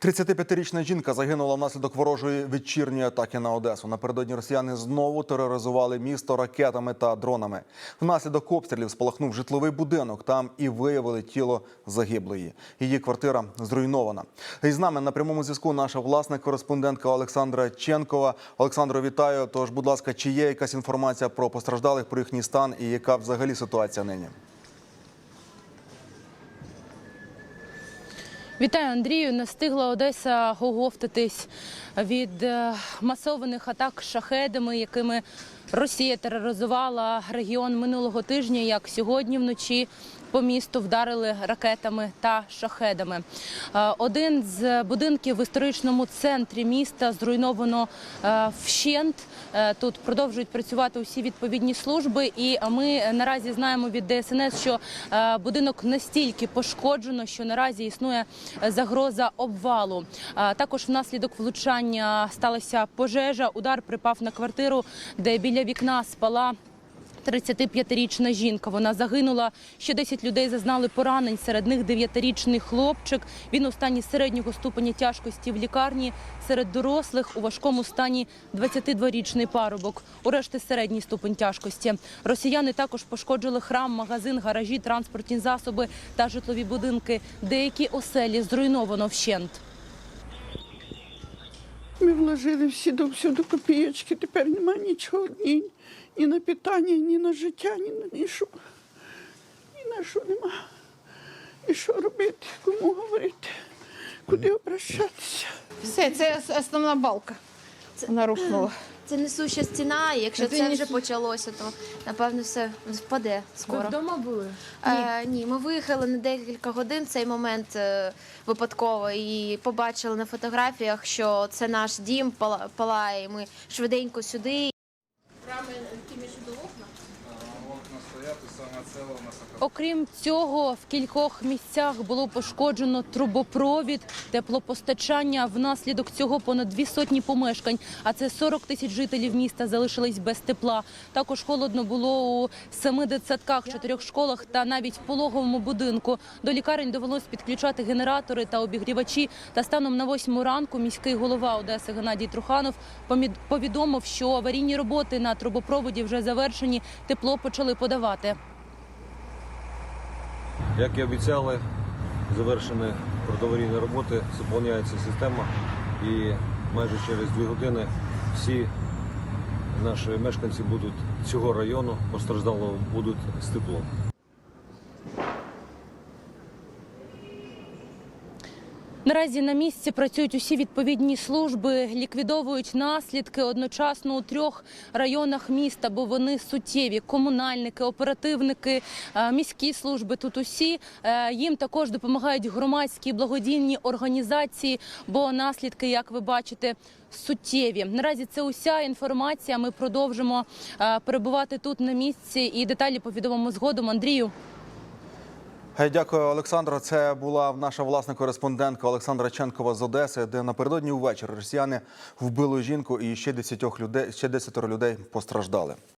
35-річна жінка загинула внаслідок ворожої вечірньої атаки на Одесу. Напередодні росіяни знову тероризували місто ракетами та дронами. Внаслідок обстрілів спалахнув житловий будинок. Там і виявили тіло загиблої. Її квартира зруйнована. І з нами на прямому зв'язку наша власна кореспондентка Олександра Ченкова. Олександро, вітаю. Тож, будь ласка, чи є якась інформація про постраждалих, про їхній стан і яка взагалі ситуація нині? Вітаю, Андрію. Не встигла Одеса оговтатись від е, масованих атак шахедами, якими Росія тероризувала регіон минулого тижня, як сьогодні вночі по місту вдарили ракетами та шахедами. Е, Один з будинків в історичному центрі міста зруйновано е, вщент. Е, Тут продовжують працювати усі відповідні служби, і ми наразі знаємо від ДСНС, що будинок настільки пошкоджено, що наразі існує загроза обвалу. Також внаслідок влучання сталася пожежа. Удар припав на квартиру, де біля вікна спала. 35-річна жінка. Вона загинула. Ще 10 людей зазнали поранень. Серед них 9-річний хлопчик. Він у стані середнього ступеня тяжкості в лікарні. Серед дорослих у важкому стані 22-річний парубок. У решти середній ступень тяжкості. Росіяни також пошкоджили храм, магазин, гаражі, транспортні засоби та житлові будинки. Деякі оселі зруйновано вщент. Ми вложили всі до всюди копійочки, тепер нема нічого ні, ні на питання, ні на життя, ні на ні. Ні на що нема. І що робити, кому говорити, куди обращатися. Все, це основна балка. Вона рухнула. Це несуща стіна, і якщо Це це, вже почалося, то напевно все впаде скоро. вдома були? Е, ні, ми виїхали на декілька годин в цей момент е, випадково і побачили на фотографіях, що це наш дім пала- палає. і Ми швиденько сюди. Окрім цього, в кількох місцях було пошкоджено трубопровід, теплопостачання. Внаслідок цього понад дві сотні помешкань, а це 40 тисяч жителів міста залишились без тепла. Також холодно було у семи дитсадках, чотирьох школах та навіть пологовому будинку. До лікарень довелось підключати генератори та обігрівачі. Та станом на восьму ранку міський голова Одеси Геннадій Труханов повідомив, що аварійні роботи на трубопроводі вже завершені. Тепло почали подавати. Як і обіцяли, завершені протиаварійні роботи, заповняється система і майже через дві години всі наші мешканці будуть цього району постраждало будуть з теплом. Наразі на місці працюють усі відповідні служби, ліквідовують наслідки одночасно у трьох районах міста, бо вони суттєві. Комунальники, оперативники, е, міські служби. Тут усі Е, їм також допомагають громадські благодійні організації, бо наслідки, як ви бачите, суттєві. Наразі це уся інформація. Ми продовжимо е, перебувати тут на місці і деталі повідомимо згодом. Андрію. Дякую, Олександро. Це була наша власна кореспондентка Олександра Ченкова з Одеси, де напередодні увечері росіяни вбили жінку і ще 10 людей, ще 10 людей постраждали.